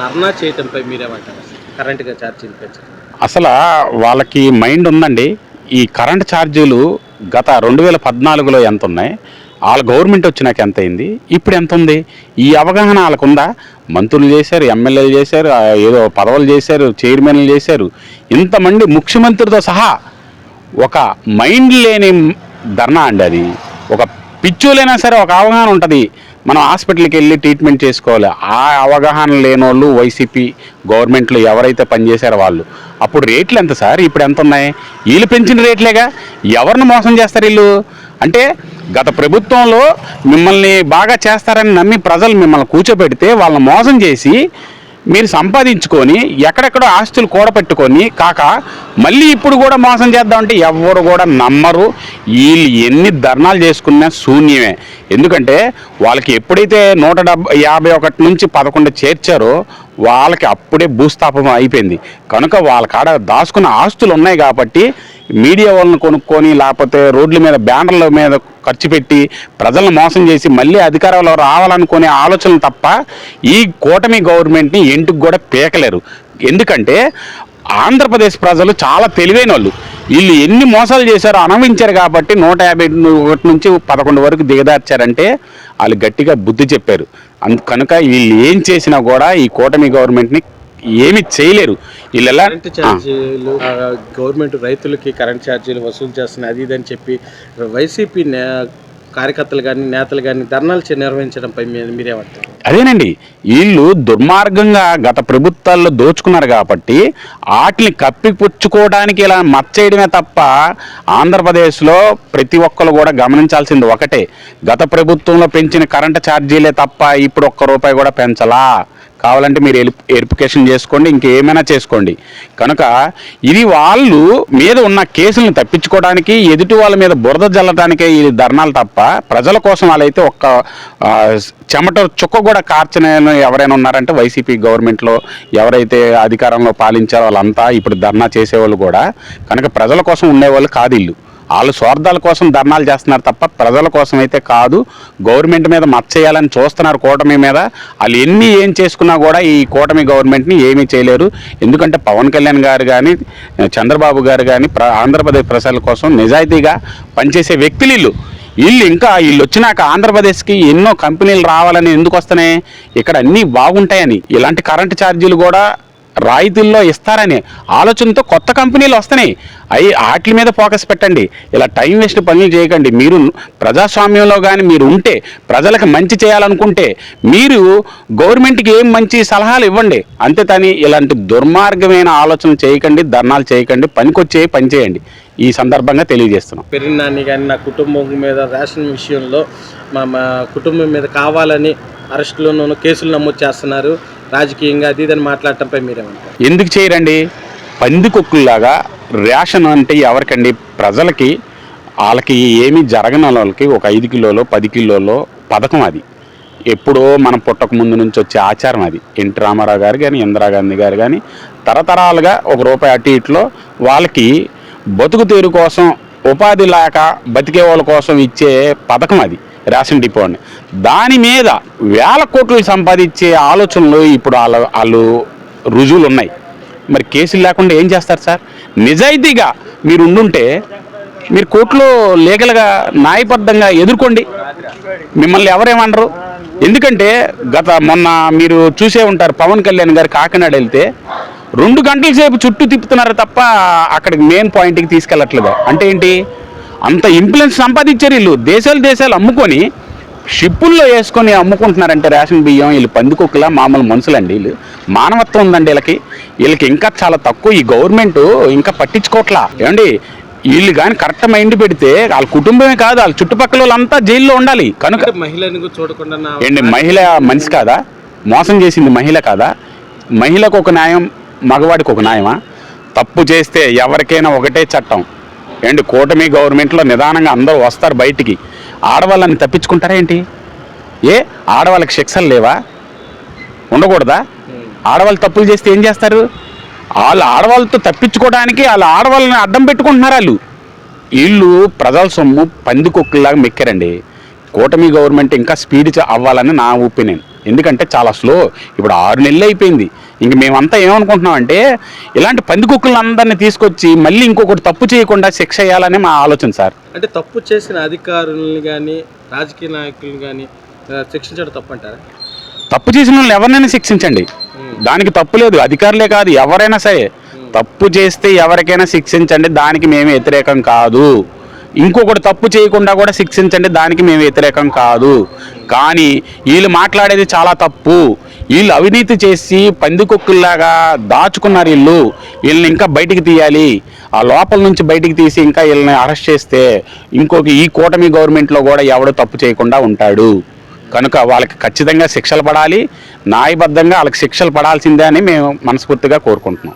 ధర్నా చేయటంపై మీరేమంటారు? కరెంటుగా ఛార్జీలు పెంచడం అసలు వాళ్ళకి మైండ్ ఉందండి. ఈ కరెంట్ ఛార్జీలు గత రెండు వేల పద్నాలుగులో ఎంత ఉన్నాయి వాళ్ళ గవర్నమెంట్ వచ్చినాక ఎంత అయింది ఇప్పుడు ఎంత ఉంది ఈ అవగాహన వాళ్ళకుందా? మంత్రులు చేశారు ఎమ్మెల్యేలు చేశారు ఏదో పదవులు చేశారు చైర్మన్లు చేశారు. ఇంతమంది ముఖ్యమంత్రితో సహా ఒక మైండ్ లేని ధర్నా అండి అది. ఒక పిచ్చోలైనా సరే ఒక అవగాహన ఉంటుంది. మనం హాస్పిటల్కి వెళ్ళి ట్రీట్మెంట్ చేసుకోవాలి. ఆ అవగాహన లేని వాళ్ళు వైసీపీ గవర్నమెంట్లో ఎవరైతే పనిచేశారో వాళ్ళు. అప్పుడు రేట్లు ఎంత సార్? ఇప్పుడు ఎంత ఉన్నాయి? వీళ్ళు పెంచిన రేట్లేగా? ఎవరిని మోసం చేస్తారు వీళ్ళు? అంటే గత ప్రభుత్వంలో మిమ్మల్ని బాగా చేస్తారని నమ్మి ప్రజలు మిమ్మల్ని కూర్చోబెడితే వాళ్ళని మోసం చేసి మీరు సంపాదించుకొని ఎక్కడెక్కడో ఆస్తులు కూడపెట్టుకొని కాక మళ్ళీ ఇప్పుడు కూడా మోసం చేద్దామంటే ఎవరు కూడా నమ్మరు. వీళ్ళు ఎన్ని ధర్నాలు చేసుకున్నా శూన్యమే. ఎందుకంటే వాళ్ళకి ఎప్పుడైతే నూట డెబ్బై యాభై ఒకటి నుంచి పదకొండు చేర్చారో వాళ్ళకి అప్పుడే భూస్థాపం అయిపోయింది. కనుక వాళ్ళ కాడ దాచుకున్న ఆస్తులు ఉన్నాయి కాబట్టి మీడియా వాళ్ళని కొనుక్కొని లేకపోతే రోడ్ల మీద బ్యానర్ల మీద ఖర్చు పెట్టి ప్రజలను మోసం చేసి మళ్ళీ అధికారంలో రావాలనుకునే ఆలోచనలు తప్ప ఈ కూటమి గవర్నమెంట్ని ఎంటుకు కూడా పీకలేరు. ఎందుకంటే ఆంధ్రప్రదేశ్ ప్రజలు చాలా తెలివైన వాళ్ళు వీళ్ళు ఎన్ని మోసాలు చేశారో అనుభవించారు కాబట్టి నూట యాభై ఒకటి నుంచి పదకొండు వరకు దిగదార్చారంటే వాళ్ళు గట్టిగా బుద్ధి చెప్పారు. అందు కనుక వీళ్ళు ఏం చేసినా కూడా ఈ కూటమి గవర్నమెంట్ని ఏమి చేయలేరు. వీళ్ళు ఎలా కరెంటు ఛార్జీలు గవర్నమెంట్ రైతులకి కరెంట్ ఛార్జీలు వసూలు చేస్తున్నాయి అది ఇది అని చెప్పి వైసీపీ కార్యకర్తలు కానీ నేతలు కానీ ధర్నాలు నిర్వహించడంపై మీరేమంటారు? అదేనండి. వీళ్ళు దుర్మార్గంగా గత ప్రభుత్వాల్లో దోచుకున్నారు కాబట్టి వాటిని కప్పిపుచ్చుకోవడానికి ఇలా మచ్చేయడమే తప్ప ఆంధ్రప్రదేశ్లో ప్రతి ఒక్కరు కూడా గమనించాల్సింది ఒకటే. గత ప్రభుత్వంలో పెంచిన కరెంటు ఛార్జీలే తప్ప ఇప్పుడు ఒక్క రూపాయి కూడా పెంచలా. కావాలంటే మీరు ఎలిప్ ఎరిఫికేషన్ చేసుకోండి ఇంకేమైనా చేసుకోండి. కనుక ఇది వాళ్ళు మీద ఉన్న కేసులను తప్పించుకోవడానికి ఎదుటి వాళ్ళ మీద బురద జల్లడానికే ఈ ధర్నాలు తప్ప ప్రజల కోసం వాళ్ళైతే ఒక్క చెమట చుక్క కూడా కార్చని ఎవరైనా ఉన్నారంటే వైసీపీ గవర్నమెంట్లో ఎవరైతే అధికారంలో పాలించారో వాళ్ళంతా ఇప్పుడు ధర్నా చేసేవాళ్ళు కూడా కనుక ప్రజల కోసం ఉండేవాళ్ళు కాదు ఇల్లు వాళ్ళు స్వార్థాల కోసం ధర్నాలు చేస్తున్నారు తప్ప ప్రజల కోసం అయితే కాదు. గవర్నమెంట్ మీద మచ్చేయాలని చూస్తున్నారు కూటమి మీద. వాళ్ళు ఎన్ని ఏం చేసుకున్నా కూడా ఈ కూటమి గవర్నమెంట్ని ఏమీ చేయలేరు. ఎందుకంటే పవన్ కళ్యాణ్ గారు కానీ చంద్రబాబు గారు కానీ ప్ర ఆంధ్రప్రదేశ్ ప్రజల కోసం నిజాయితీగా పనిచేసే వ్యక్తులు వీళ్ళు. వీళ్ళు ఇంకా వీళ్ళు వచ్చినాక ఆంధ్రప్రదేశ్కి ఎన్నో కంపెనీలు రావాలని ఎందుకు వస్తున్నాయి? ఇక్కడ అన్నీ బాగుంటాయని. ఇలాంటి కరెంటు ఛార్జీలు కూడా రాయితీల్లో ఇస్తారని ఆలోచనతో కొత్త కంపెనీలు వస్తున్నాయి. అవి వాటి మీద ఫోకస్ పెట్టండి. ఇలా టైం వేస్ట్ పనులు చేయకండి. మీరు ప్రజాస్వామ్యంలో కానీ మీరు ఉంటే ప్రజలకు మంచి చేయాలనుకుంటే మీరు గవర్నమెంట్కి ఏం మంచి సలహాలు ఇవ్వండి. అంతే తని ఇలాంటి దుర్మార్గమైన ఆలోచనలు చేయకండి ధర్నాలు చేయకండి పనికొచ్చే పని చేయండి. ఈ సందర్భంగా తెలియజేస్తున్నాం. పెరిగినాన్ని కానీ నా కుటుంబం మీద రేషన్ విషయంలో మా మా కుటుంబం మీద కావాలని అరెస్టులను కేసులు నమోదు చేస్తున్నారు. రాజకీయంగా అది ఇదని మాట్లాడటంపై మీరేమంటారు? ఎందుకు చేయరండి? పందికొక్కుల్లాగా రేషన్ అంటే ఎవరికండి? ప్రజలకి వాళ్ళకి ఏమీ జరగని వాళ్ళకి ఒక ఐదు కిలోలో పది కిలోలో పథకం అది. ఎప్పుడో మనం పుట్టక ముందు నుంచి వచ్చే ఆచారం అది. ఎన్టీ రామారావు గారు కానీ ఇందిరాగాంధీ గారు కానీ తరతరాలుగా ఒక రూపాయి అటు ఇట్లో వాళ్ళకి బతుకు తీరు కోసం ఉపాధి లేక బతికే వాళ్ళ కోసం ఇచ్చే పథకం అది రేషన్ డిపో అని. దాని మీద వేల కోట్లు సంపాదించే ఆలోచనలు ఇప్పుడు వాళ్ళ వాళ్ళు రుజువులు ఉన్నాయి. మరి కేసులు లేకుండా ఏం చేస్తారు సార్? నిజాయితీగా మీరు ఉండుంటే మీరు కోర్టులో లీగల్గా న్యాయబద్ధంగా ఎదుర్కోండి. మిమ్మల్ని ఎవరేమనరు? ఎందుకంటే గత మొన్న మీరు చూసే ఉంటారు పవన్ కళ్యాణ్ గారు కాకినాడ వెళ్తే రెండు గంటల సేపు చుట్టూ తిప్పుతున్నారు తప్ప అక్కడికి మెయిన్ పాయింట్కి తీసుకెళ్ళట్లేదు. అంటే ఏంటి? అంత ఇన్ఫ్లుయెన్స్ సంపాదించారు వీళ్ళు. దేశాలు దేశాలు అమ్ముకొని షిప్పుల్లో వేసుకొని అమ్ముకుంటున్నారంటే రేషన్ బియ్యం వీళ్ళు పందికొక్కులా మామూలు మనుషులండి వీళ్ళు. మానవత్వం ఉందండి వీళ్ళకి. వీళ్ళకి ఇంకా చాలా తక్కువ. ఈ గవర్నమెంట్ ఇంకా పట్టించుకోవట్లా ఏమండి? వీళ్ళు కానీ కరెక్ట్ మైండ్ పెడితే వాళ్ళ కుటుంబమే కాదు వాళ్ళ చుట్టుపక్కల వాళ్ళంతా జైల్లో ఉండాలి. కనుక మహిళని చూడకుండా ఏంటి? మహిళ మనిషి కాదా? మోసం చేసింది మహిళ కాదా? మహిళకు ఒక న్యాయం మగవాడికి ఒక న్యాయమా? తప్పు చేస్తే ఎవరికైనా ఒకటే చట్టం. ఏంటి కూటమి గవర్నమెంట్లో నిదానంగా అందరూ వస్తారు బయటికి. ఆడవాళ్ళని తప్పించుకుంటారా ఏంటి? ఏ ఆడవాళ్ళకి శిక్షలు లేవా? ఉండకూడదా? ఆడవాళ్ళు తప్పులు చేస్తే ఏం చేస్తారు? వాళ్ళు ఆడవాళ్ళతో తప్పించుకోవడానికి వాళ్ళ ఆడవాళ్ళని అడ్డం పెట్టుకుంటున్నారు వాళ్ళు. వీళ్ళు ప్రజల సొమ్ము పందికొక్కులాగా మెక్కారండి. కూటమి గవర్నమెంట్ ఇంకా స్పీడ్ అవ్వాలని నా ఒపీనియన్. ఎందుకంటే చాలా స్లో. ఇప్పుడు ఆరు నెలలు అయిపోయింది. ఇంక మేమంతా ఏమనుకుంటున్నాం అంటే ఇలాంటి పందికొక్కులందరినీ తీసుకొచ్చి మళ్ళీ ఇంకొకటి తప్పు చేయకుండా శిక్ష వేయాలని మా ఆలోచన సార్. అంటే తప్పు చేసిన అధికారుల్ని కానీ రాజకీయ నాయకుల్ని కానీ శిక్షించడం తప్పంటారా? తప్పు చేసిన వాళ్ళని ఎవరినైనా శిక్షించండి. దానికి తప్పు లేదు అధికారులే కాదు ఎవరైనా సరే. తప్పు చేస్తే ఎవరికైనా శిక్షించండి దానికి మేము వ్యతిరేకం కాదు. ఇంకొకటి తప్పు చేయకుండా కూడా శిక్షించండి దానికి మేము వ్యతిరేకం కాదు. కానీ వీళ్ళు మాట్లాడేది చాలా తప్పు. వీళ్ళు అవినీతి చేసి పందికొక్కుల్లాగా దాచుకున్నారు వీళ్ళు. వీళ్ళని ఇంకా బయటికి తీయాలి. ఆ లోపల నుంచి బయటికి తీసి ఇంకా వీళ్ళని అరెస్ట్ చేస్తే ఇంకొక ఈ కూటమి గవర్నమెంట్లో కూడా ఎవడో తప్పు చేయకుండా ఉంటాడు. కనుక వాళ్ళకి ఖచ్చితంగా శిక్షలు పడాలి. న్యాయబద్ధంగా వాళ్ళకి శిక్షలు పడాల్సిందే అని మేము మనస్ఫూర్తిగా కోరుకుంటున్నాం.